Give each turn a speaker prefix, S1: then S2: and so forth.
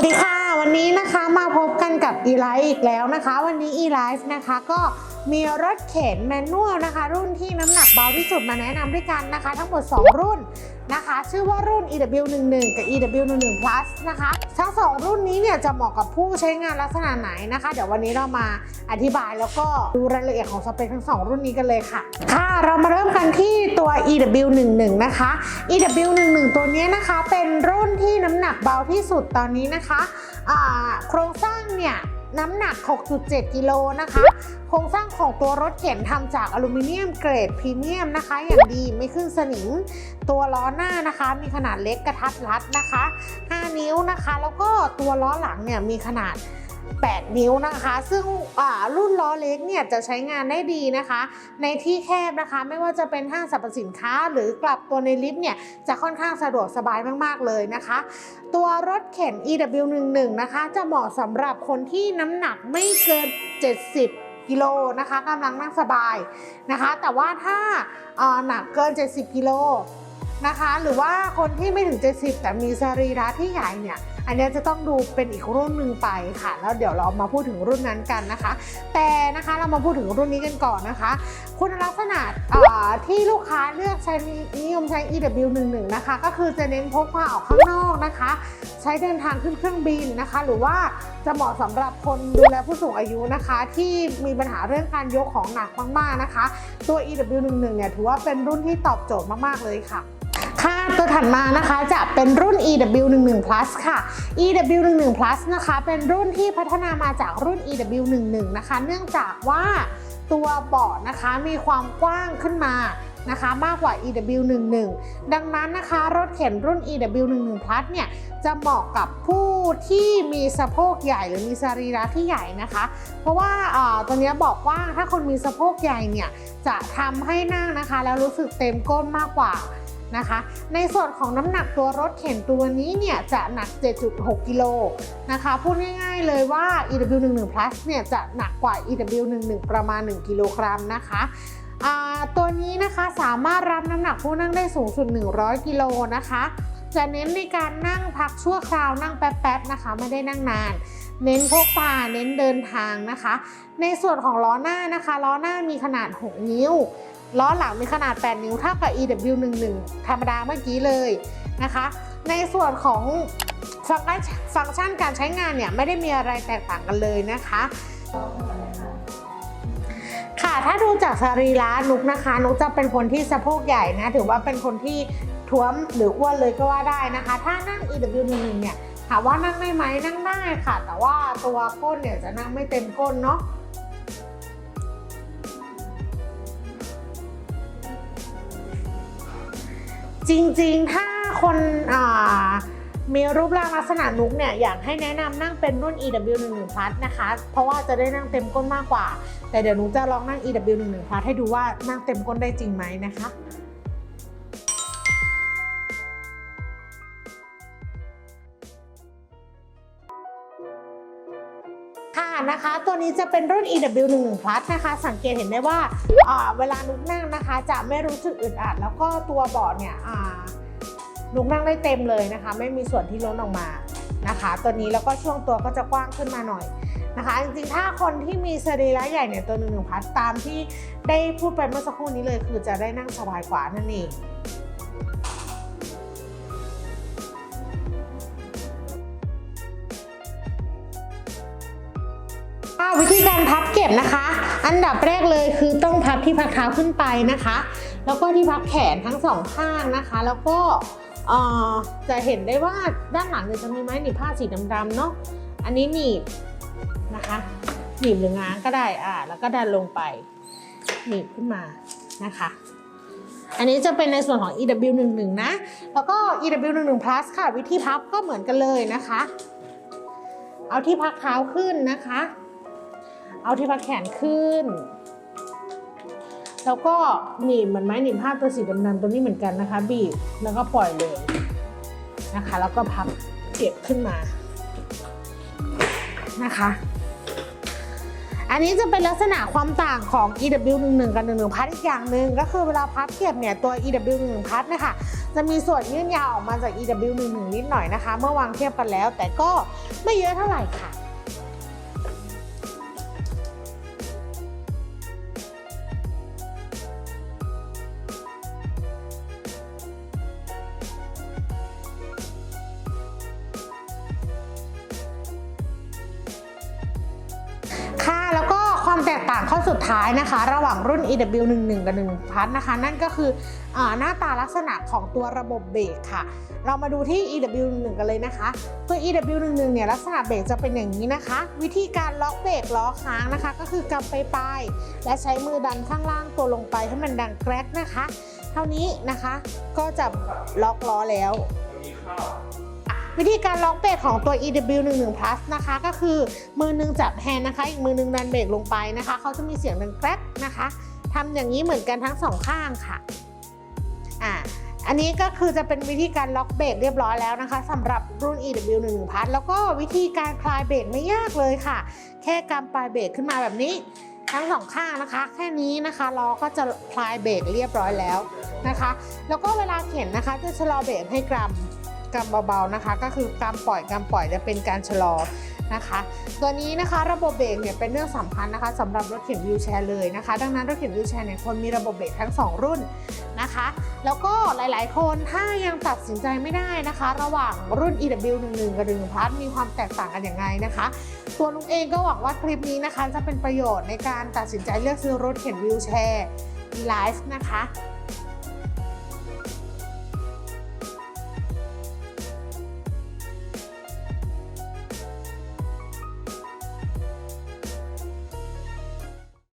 S1: วัสดีค่ะ วันนี้นะคะมาพบกันกับ e l i f e อีกแล้วนะคะ วันนี้ e l i f e นะคะก็ มีรถเข็นแมนนวลนะคะ รุ่นที่น้ำหนักเบาที่สุดมาแนะนำด้วยกันนะคะ ทั้งหมด 2 รุ่นนะคะ ชื่อว่ารุ่น EW11 กับ EW11 Plus นะคะ ทั้ง 2 รุ่นนี้เนี่ยจะเหมาะกับผู้ใช้งานลักษณะไหนนะคะ เดี๋ยววันนี้เรามาอธิบายแล้วก็ดูรายละเอียดของสเปคทั้ง 2 รุ่นนี้กันเลยค่ะ ค่ะ เรามาเริ่มกันที่ตัว EW11 นะคะ EW11 ตัวนี้นะคะเป็นรุ่นที่น้ำหนักเบาที่สุดตอนนี้นะคะโครงสร้างเนี่ย น้ำหนัก 6.7 กิโลนะคะ โครงสร้างของตัวรถเข็นทำจากอลูมิเนียมเกรดพรีเมียมนะคะ อย่างดีไม่ขึ้นสนิม ตัวล้อหน้านะคะ มีขนาดเล็กกระทัดรัดนะคะ 5 นิ้วนะคะ แล้วก็ตัวล้อหลังเนี่ยมีขนาด 8 นิ้วนะคะ ซึ่งรุ่นล้อเล็กเนี่ยจะใช้งานได้ดีนะคะ ในที่แคบนะคะไม่ว่าจะเป็นห้างสรรพสินค้า หรือกลับตัวในลิฟต์เนี่ยจะค่อนข้างสะดวกสบายมากๆเลยนะคะ ตัวรถเข็น EW11 นะคะ จะเหมาะสำหรับคนที่น้ำหนักไม่เกิน 70กิโลนะคะกำลังนั่งสบายนะคะ แต่ว่าถ้าหนักเกิน 70 กิโลนะคะ หรือว่าคนที่ไม่ถึง 70 แต่มีสรีระที่ใหญ่เนี่ย อันนี้จะต้องดูเป็นอีกรุ่นหนึ่งไปค่ะ แล้วเดี๋ยวเรามาพูดถึงรุ่นนั้นกันนะคะ แต่นะคะเรามาพูดถึงรุ่นนี้กันก่อนนะคะ คุณลักษณะที่ลูกค้าเลือกใช้นิยมใช้ EW11 นะคะ ก็คือจะเน้นพกพาออกข้างนอกนะคะ ใช้เดินทางขึ้นเครื่องบินนะคะ หรือว่าจะเหมาะสำหรับคนดูแลผู้สูงอายุนะคะ ที่มีปัญหาเรื่องการยกของหนักมากๆนะคะ ตัว EW11 เนี่ยถือว่าเป็นรุ่นที่ตอบโจทย์มากๆเลยค่ะ ตัวถัดมานะคะจะเป็นรุ่น EW11 Plus ค่ะ EW11 Plus นะคะ เป็นรุ่นที่พัฒนามาจากรุ่น EW11 นะคะ เนื่องจากว่าตัวเบาะนะคะมีความกว้างขึ้นมานะคะมากกว่า EW11 ดังนั้นนะคะรถเข็นรุ่น EW11 Plus เนี่ยจะเหมาะกับผู้ที่มีสะโพกใหญ่หรือมีสรีระที่ใหญ่นะคะ เพราะว่าเอ่อตัวนี้บอกว่าถ้าคนมีสะโพกใหญ่เนี่ยจะทำให้นั่งนะคะ แล้วรู้สึกเต็มก้นมากกว่า นะคะ ในส่วนของน้ำหนักตัวรถเข็นตัวนี้เนี่ยจะหนัก 7.6 กิโลนะคะ พูดง่ายๆเลยว่า EW11 Plus เนี่ยจะหนักกว่า EW11 ประมาณ 1 กิโลกรัมนะคะตัวนี้นะคะสามารถรับน้ำหนักผู้นั่งได้สูงสุด 100 กิโลนะคะ จะเน้นในการนั่งพักชั่วคราวนั่งแป๊บๆนะคะ ไม่ได้นั่งนาน เน้นพกพาเน้นเดินทางนะคะ ในส่วนของล้อหน้านะคะ ล้อหน้ามีขนาด 6 นิ้ว ล้อหลังมีขนาด 8 นิ้วเท่ากับ EW11 ธรรมดาเมื่อกี้เลยนะคะ ในส่วนของฟังก์ชันฟังก์ชันการใช้งานเนี่ยไม่ได้มีอะไรแตกต่างกันเลยนะคะ ค่ะถ้าดูจากสรีระนุกนะคะ นุกจะเป็นคนที่สะโพกใหญ่นะ ถือว่าเป็นคนที่ท้วมหรืออ้วนเลยก็ว่าได้นะคะ ถ้านั่ง EW11 เนี่ย ถามว่านั่งได้ไหมนั่งได้ค่ะ แต่ว่าตัวก้นเนี่ยจะนั่งไม่เต็มก้นเนาะจริงๆ ถ้าคนมีรูปร่างลักษณะนุกเนี่ย อยากให้แนะนำนั่งเป็นรุ่น EW11 Plus นะคะ เพราะว่าจะได้นั่งเต็มก้นมากกว่า แต่เดี๋ยวนุกจะลองนั่ง EW11 Plus ให้ดูว่านั่งเต็มก้นได้จริงไหมนะคะ นะคะ ตัวนี้จะเป็นรุ่น EW11 Plus นะคะ สังเกตเห็นได้ว่าเวลานุกนั่งนะคะ จะไม่รู้สึกอึดอัด แล้วก็ตัวเบาะเนี่ยอ่านุกนั่งได้เต็มเลยนะคะ ไม่มีส่วนที่ล้นออกมานะคะ ตัวนี้แล้วก็ช่วงตัวก็จะกว้างขึ้นมาหน่อยนะคะ จริงๆ ถ้าคนที่มีสรีระใหญ่เนี่ยตัวหนึ่งพัดตามที่ได้พูดไปเมื่อสักครู่นี้เลย คือจะได้นั่งสบายกว่านั่นเอง วิธีการพับเก็บนะคะ อันดับแรกเลยคือต้องพับที่พักเท้าขึ้นไปนะคะ แล้วก็ที่พักแขนทั้งสองข้างนะคะ แล้วก็จะเห็นได้ว่าด้านหลังเนี่ยจะมีไม้หนีบผ้าสีดำๆเนาะ อันนี้หนีบนะคะ หนีบหรือง้างก็ได้อ่าแล้วก็ดันลงไป หนีบขึ้นมานะคะ อันนี้จะเป็นในส่วนของ EW11 นะ แล้วก็ EW11 Plus ค่ะ วิธีพับก็เหมือนกันเลยนะคะ เอาที่พักเท้าขึ้นนะคะ เอาที่พักแขนขึ้น แล้วก็หนีบเหมือนไม้หนีบผ้าตัวสีดำๆตัวนี้เหมือนกันนะคะ บีบแล้วก็ปล่อยเลยนะคะ แล้วก็พับเก็บขึ้นมานะคะ อันนี้จะเป็นลักษณะความต่างของ EW11 กับ11พัดอีกอย่างหนึ่งก็คือเวลาพับเก็บเนี่ยตัว EW11 พัดนะคะจะมีส่วนยื่นยาวออกมาจาก EW11 นิดหน่อยนะคะ เมื่อวางเทียบกันแล้ว แต่ก็ไม่เยอะเท่าไหร่ค่ะค่ะ ก็สุดท้ายนะคะ ระหว่างรุ่น EW11 กับ1พัทนะคะ นั่นก็คืออหน้าตาลักษณะของตัวระบบเบรกค่ะ เรามาดูที่ EW11 กันเลยนะคะ ตัว EW11 เนี่ยลักษณะเบรกจะเป็นอย่างนี้นะคะ วิธีการล็อกเบรกล้อค้างนะคะ ก็คือกำไปปลายและใช้มือดันข้างล่างตัวลงไปให้มันดังแกรกนะคะ เท่านี้นะคะก็จะล็อกล้อแล้ว วิธีการล็อกเบรกของตัว EW11 Plus นะคะ ก็คือมือหนึงจับแฮนด์นะคะ อีกมือหนึงดันเบรกลงไปนะคะ เขาจะมีเสียงดังแกรกนะคะทำอย่างนี้เหมือนกันทั้งสองข้างค่ะอ่าอันนี้ก็คือจะเป็นวิธีการล็อกเบรกเรียบร้อยแล้วนะคะสำหรับรุ่น EW11 Plus แล้วก็วิธีการคลายเบรกไม่ยากเลยค่ะ แค่กำปลายเบรกขึ้นมาแบบนี้ทั้งสองข้างนะคะ แค่นี้นะคะล้อก็จะคลายเบรกเรียบร้อยแล้วนะคะ แล้วก็เวลาเข็นนะคะจะชะลอเบรกให้กรัม กำเบาๆนะคะ ก็คือกำปล่อยกำปล่อยจะเป็นการชะลอนะคะตัวนี้นะคะระบบเบรกเนี่ยเป็นเรื่องสำคัญนะคะสำหรับรถเข็นวิวแชร์เลยนะคะ ดังนั้นรถเข็นวิวแชร์เนี่ยควรมีระบบเบรกทั้ง 2 รุ่นนะคะ แล้วก็หลายๆ คนถ้ายังตัดสินใจไม่ได้นะคะ ระหว่างรุ่น EW11 กับ11 Plus มีความแตกต่างกันอย่างไรนะคะ ตัวลุงเองก็หวังว่าคลิปนี้นะคะจะเป็นประโยชน์ในการตัดสินใจเลือกซื้อรถเข็นวิวแชร์ Life นะคะ